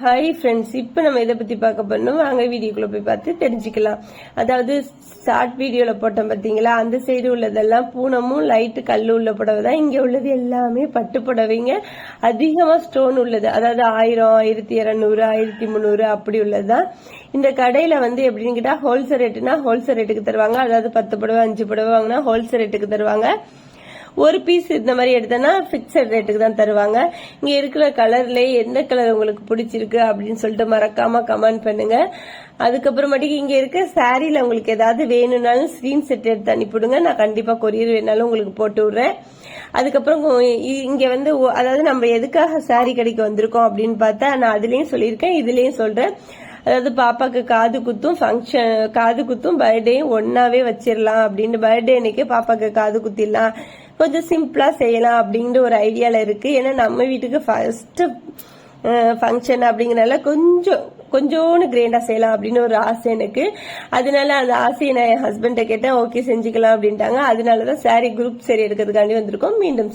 Hi friends இப்போ நம்ம இதை பற்றி பார்க்க போனோம் வாங்க வீடியோக்குள்ளே போய் பார்த்து தெரிஞ்சுக்கலாம். அதாவது ஷார்ட் வீடியோவில் போட்டோம் பார்த்தீங்களா? அந்த சைடு உள்ளதெல்லாம் பூனமும் லைட்டு கல் உள்ள புடவை தான். இங்கே உள்ளது எல்லாமே பட்டு புடவைங்க. அதிகமாக ஸ்டோன் உள்ளது. அதாவது ஆயிரம் ஆயிரத்தி இரநூறு ஆயிரத்தி முந்நூறு அப்படி உள்ளது தான். இந்த கடையில் வந்து எப்படின்னு கேட்டால் ஹோல்சேல் ரேட்டுனா ஹோல்சேல் ரேட்டுக்கு தருவாங்க. அதாவது பத்து புடவை அஞ்சு புடவை வாங்கினா ஹோல்சேல் ரேட்டுக்கு தருவாங்க. ஒரு பீஸ் இந்த மாதிரி எடுத்தேன்னா ஃபிக்ஸட் ரேட்டுக்கு தான் தருவாங்க. இங்க இருக்கிற கலர்ல எந்த கலர் உங்களுக்கு பிடிச்சிருக்கு அப்படின்னு சொல்லிட்டு மறக்காம கமெண்ட் பண்ணுங்க. அதுக்கப்புறமேட்டுக்கு இங்க இருக்க சாரீல உங்களுக்கு ஏதாவது வேணும்னாலும் ஸ்கிரீன் செட் எடுத்து அனுப்பிவிடுங்க. நான் கண்டிப்பா கொரியர் வேணாலும் உங்களுக்கு போட்டு விடுறேன். அதுக்கப்புறம் இ- இங்க வந்து அதாவது நம்ம எதுக்காக சாரி கடைக்கு வந்திருக்கோம் அப்படின்னு பார்த்தா நான் அதுலயும் சொல்லியிருக்கேன் இதுலயும் சொல்றேன். அதாவது பாப்பாக்கு காது குத்தும் ஃபங்க்ஷன் காது குத்தும் பர்த்டேயும் ஒன்னாவே வச்சிடலாம் அப்படின்னு பர்த்டே அன்னைக்கு பாப்பாக்கு காது குத்திடலாம். கொஞ்சம் சிம்பிளா செய்யலாம் அப்படிங்கிற ஒரு ஐடியால இருக்கு. ஏன்னா நம்ம வீட்டுக்கு ஃபர்ஸ்ட் ஃபங்க்ஷன் அப்படிங்கிறனால கொஞ்சம் கொஞ்சோன்னு கிரேண்டா செய்யலாம் அப்படின்னு ஒரு ஆசை எனக்கு. அதனால அந்த ஆசையை நான் என் ஹஸ்பண்ட கேட்டேன் ஓகே செஞ்சுக்கலாம் அப்படின்ட்டாங்க. அதனாலதான் சாரி குரூப் சரி எடுக்கிறதுக்காண்டி வந்திருக்கோம். மீண்டும்